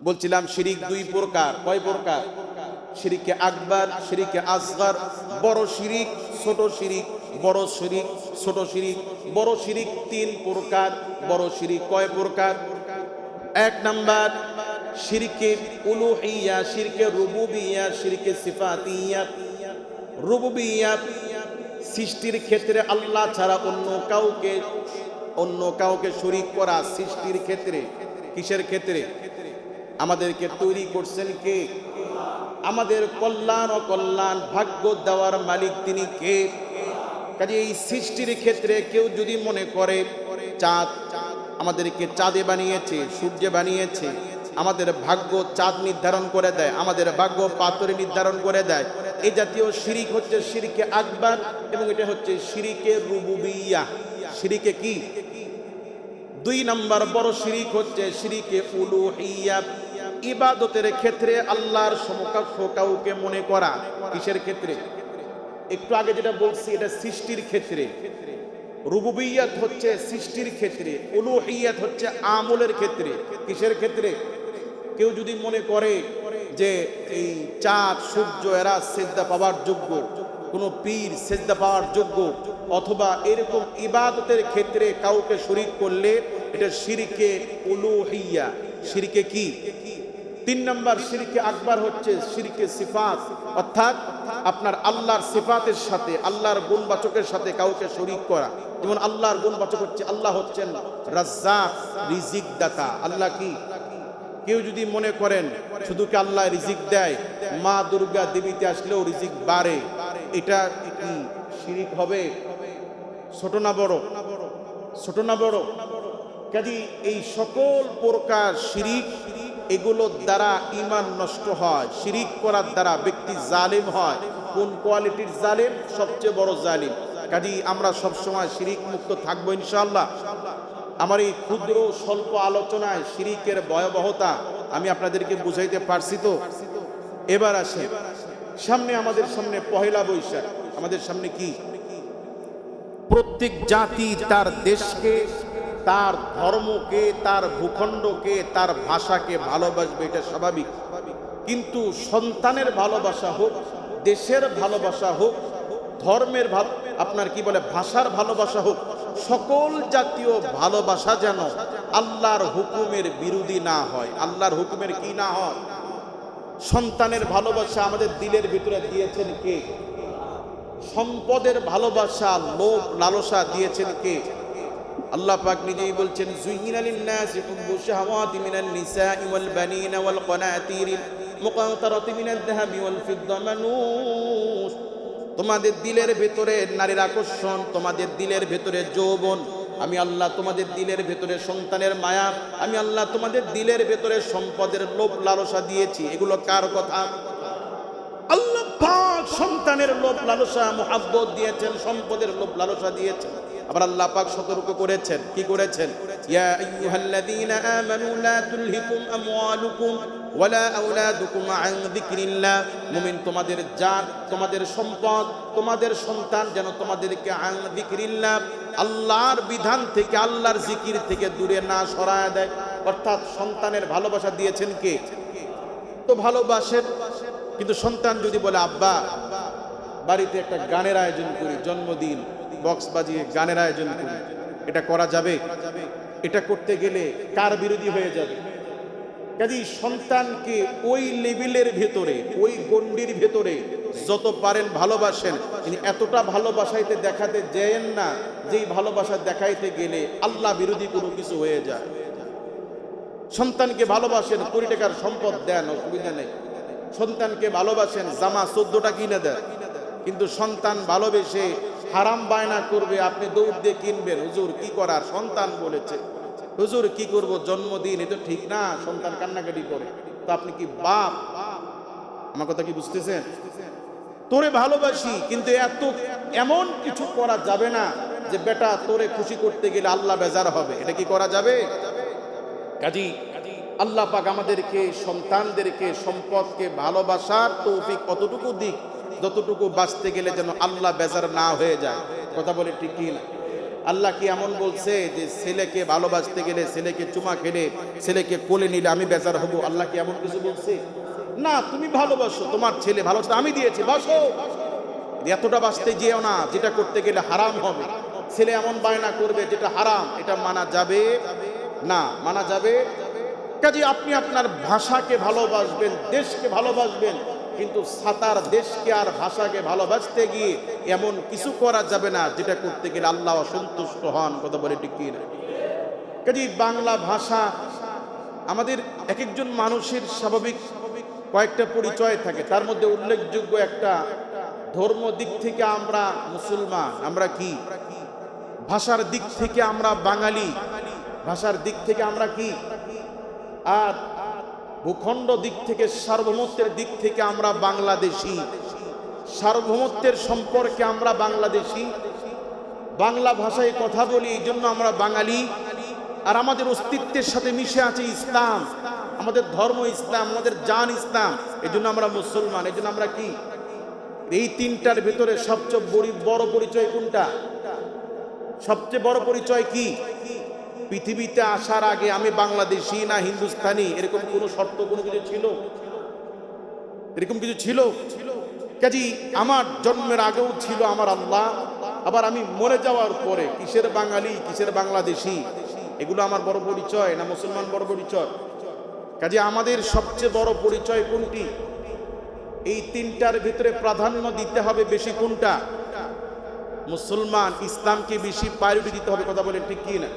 বলছিলাম, শিরিক দুই প্রকার। কয় প্রকার? শিরিকে আকবার, শিরিকে আসগার, বড় শিরিক, ছোট শিরিক, বড় শিরিক, ছোট শিরিক, বড় শিরিক তিন প্রকার, বড় শিরিক কয় প্রকার? এক নাম্বার, শিরকে উলুহিয়া, শিরকে রুবুবিয়া, শিরকে সিফাতিয়া। রুবুবিয়া সৃষ্টির ক্ষেত্রে আল্লাহ ছাড়া অন্য কাউকে অন্য কাউকে শরিক করা সৃষ্টির ক্ষেত্রে, কিসের ক্ষেত্রে? আমাদেরকে তৈরি করছেন কে? আমাদের কল্যাণ ও কল্যাণ ভাগ্য দেওয়ার মালিক তিনি কে? কাজে এই সৃষ্টির ক্ষেত্রে কেউ যদি মনে করে, চাঁদ আমাদেরকে চাঁদে বানিয়েছে, সূর্যে বানিয়েছে, আমাদের ভাগ্য চাঁদ নির্ধারণ করে দেয়, আমাদের ভাগ্য পাথরে নির্ধারণ করে দেয় এই জাতীয় শিরিক হচ্ছে শিরিকে আকবর এবং এটা হচ্ছে শিরিকে রুবুবিয়া। শিরিকে কি? দুই নম্বর বড় শিরিক হচ্ছে শিরিকে উলুহিয়া। ইবাদতের ক্ষেত্রে আল্লাহর সমকক্ষ কাউকে মনে করা, কিসের ক্ষেত্রে? একটু আগে যেটা বলছি, এটা সৃষ্টির ক্ষেত্রে। রুবুবিয়াত হচ্ছে সৃষ্টির ক্ষেত্রে, উলুহিয়াত হচ্ছে আমলের ক্ষেত্রে। কিসের ক্ষেত্রে? কেউ যদি মনে করে যে এই চাঁদ, সূর্য, এরা সেজদা পাওয়ার যোগ্য, কোনো পীর সেজদা পাওয়ার যোগ্য, অথবা এরকম ইবাদতের ক্ষেত্রে কাউকে শরিক করলে, এটা শিরিকে উলুহিয়া। শিরিকে কি? তিন নম্বর শিরকে আকবর হচ্ছে শিরকে সিফাত। অর্থাৎ আপনার আল্লাহর সিফাতের সাথে, আল্লাহর গুণবাচকের সাথে কাউকে শরিক করা। যেমন আল্লাহর গুণবাচক হচ্ছে, আল্লাহ হচ্ছেন রাজ্জাক, রিজিক দাতা। আল্লাহ কি? কেউ যদি মনে করেন, শুধু কি আল্লাহ রিজিক দেয়? মা দুর্গা দেবীতে আসলেও রিজিক বাড়ে। এটা কি শিরিক হবে? ছোট না বড়? ছোট না বড়? কাজী এই সকল প্রকার শিরিক এগুলোর দ্বারা ইমান নষ্ট হয়, শিরিক করার দ্বারা ব্যক্তি জালিম হয়। কোন কোয়ালিটির জালিম? সবচেয়ে বড় জালিম। কাজী আমরা সবসময় শিরিক মুক্ত থাকব ইনশাল্লাহ আমার এই ক্ষুদ্র স্বল্প আলোচনায় শিরিকের ভয়াবহতা আমি আপনাদেরকে বুঝাইতে পারছি তো? এবার আসে। সামনে আমাদের সামনে পহেলা বৈশাখ। আমাদের সামনে কি? প্রত্যেক জাতি তার দেশকে তার ধর্মকে, তার ভূখণ্ডকে, তার ভাষাকে ভালোবাসবে, এটা স্বাভাবিক। কিন্তু সন্তানের ভালোবাসা হোক, দেশের ভালোবাসা হোক, ধর্মের ভাব আপনার কি বলে, ভাষার ভালোবাসা হোক, সকল জাতীয় ভালোবাসা যেন আল্লাহর হুকুমের বিরোধী না হয়। আল্লাহর হুকুমের কি না হয়? সন্তানের ভালোবাসা আমাদের দিলের ভিতরে দিয়েছেন কে? সম্পদের ভালোবাসা, লোভ, লালসা দিয়েছেন কে? আল্লাহ পাক নিজেই বলছেন জুইনা লিন-নাসি হুব্বু শাহাওয়াতি মিনান নিসাই ওয়াল বানিনা ওয়াল কানাতিরিল মুকাতারাতি মিনাল যাহাবি ওয়াল ফিদ্দা মানুষ তোমাদের দিলের ভেতরে নারীর আকর্ষণ, তোমাদের দিলের ভেতরে যৌবন, আমি আল্লাহ তোমাদের দিলের ভেতরে সন্তানের মায়া, আমি আল্লাহ তোমাদের দিলের ভেতরে সম্পদের লোভ লালসা দিয়েছি। এগুলো কার কথা? সন্তানের লোভ লালসা, মোহাব্বত দিয়েছেন, সম্পদের লোভ লালসা দিয়েছেন। আবার আল্লাহ পাক সতর্ক করেছেন। কি করেছেন? ইয়া আইয়ুহাল্লাযীনা আমানু লা তুলহিকুম আমওয়ালুকুম ওয়ালা আওলাদুকুম আন যিকরিল্লাহ। মুমিন, তোমাদের জান, তোমাদের সম্পদ, তোমাদের সন্তান যেন তোমাদেরকে আন যিকরিল্লাহ। আল্লাহর বিধান থেকে, আল্লাহর জিকির থেকে দূরে না সরায় দেয়। অর্থাৎ সন্তানের ভালোবাসা দিয়েছেন কে? তো ভালোবাসেন কিন্তু সন্তান যদি বলে, আব্বা, বাড়িতে একটা গানের আয়োজন করি, জন্মদিন, বক্স বাজিয়ে গানের আয়োজন করি, এটা করা যাবে? এটা করতে গেলে কার বিরোধী হয়ে যাবে? কাজী সন্তানকে ওই লেভেলের ভেতরে, ওই গণ্ডির ভেতরে যত পারেন ভালোবাসেন। তিনি এতটা ভালোবাসাইতে দেখাতে যেন না, যেই ভালোবাসা দেখাইতে গেলে আল্লাহ বিরোধী কোনো কিছু হয়ে যায়। সন্তানকে ভালোবাসেন কোটি টাকার সম্পদ দেন, অসুবিধা নেই। সন্তানকে ভালোবাসেন, জামা চোদ্দটা কিনে দেন। কিন্তু সন্তান ভালোবেসে হারাম বায়না করবে, আপনি দৌড় দিয়ে কিনবেন। হুজুর, কি করার? সন্তান বলেছে। হুজুর, কি করব? জন্মদিন, এ তো ঠিক না, সন্তান কান্নাকাটি করে। তো আপনি কি বাপ? আমার কথা কি বুঝতেছেন? তোরে ভালোবাসি, কিন্তু এত এমন কিছু করা যাবে না যে বেটা তোরে খুশি করতে গেলে আল্লাহ বেজার হবে। এটা কি করা যাবে? কাজী আল্লাহ পাক আমাদেরকে, সন্তানদেরকে, সম্পদকে ভালোবাসার তৌফিক অতটুকু দিক, যতটুকু বাঁচতে গেলে যেন আল্লাহ বেজার না হয়ে যায়। কথা বলে ঠিক না? আল্লাহ কি এমন বলছে যে, ছেলেকে ভালোবাসতে গেলে ছেলেকে চুমা খেলে, ছেলেকে কোলে নিলে আমি বেজার হব? আল্লাহ কি এমন কিছু বলছে? না, তুমি ভালোবাসো, তোমার ছেলে ভালোবাসতে আমি দিয়েছি, বাসো। এতটা বাঁচতে যেও না, যেটা করতে গেলে হারাম হবে। ছেলে এমন বায়না করবে যেটা হারাম, এটা মানা যাবে না, মানা যাবে কাজে আপনি আপনার ভাষাকে ভালোবাসবেন, দেশকে ভালোবাসবেন, কিন্তু সাতার দেশকে আর ভাষাকে ভালোবাসতে গিয়ে এমন কিছু করা যাবে না যেটা করতে গেলে আল্লাহ অসন্তুষ্ট হন, কথা বলে না কাজে বাংলা ভাষা আমাদের এক একজন মানুষের স্বাভাবিক কয়েকটা পরিচয় থাকে। তার মধ্যে উল্লেখযোগ্য একটা ধর্ম দিক থেকে আমরা মুসলমান, আমরা কি? ভাষার দিক থেকে আমরা বাঙালি, ভাষার দিক থেকে আমরা কি? আর ভূখণ্ড দিক থেকে, সার্বভৌমত্বের দিক থেকে আমরা বাংলাদেশি। সার্বভৌমত্বের সম্পর্কে আমরা বাংলাদেশি। বাংলা ভাষায় কথা বলি, এই জন্য আমরা বাঙালি। আর আমাদের অস্তিত্বের সাথে মিশে আছে ইসলাম। আমাদের ধর্ম ইসলাম, আমাদের জান ইসলাম। এই জন্য আমরা মুসলমান, এই জন্য আমরা কি? এই তিনটার ভেতরে সবচেয়ে বড় পরিচয় কোনটা? সবচেয়ে বড় পরিচয় কি? পৃথিবীতে আসার আগে আমি বাংলাদেশি না হিন্দুস্তানি? এরকম কোনো শর্ত, কোনো কিছু ছিল? এরকম কিছু ছিল? কাজী, আমার জন্মের আগেও ছিল আমার আল্লাহ। আবার আমি মরে যাওয়ার পরে, কিসের বাঙালি, কিসের বাংলাদেশি? এগুলো আমার বড় পরিচয় না মুসলমান বড় পরিচয়? কাজে, আমাদের সবচেয়ে বড় পরিচয় কোনটি? এই তিনটার ভিতরে প্রাধান্য দিতে হবে বেশি কোনটা? মুসলমান, ইসলামকে বেশি প্রায়োরিটি দিতে হবে, কথা বলে ঠিক কি না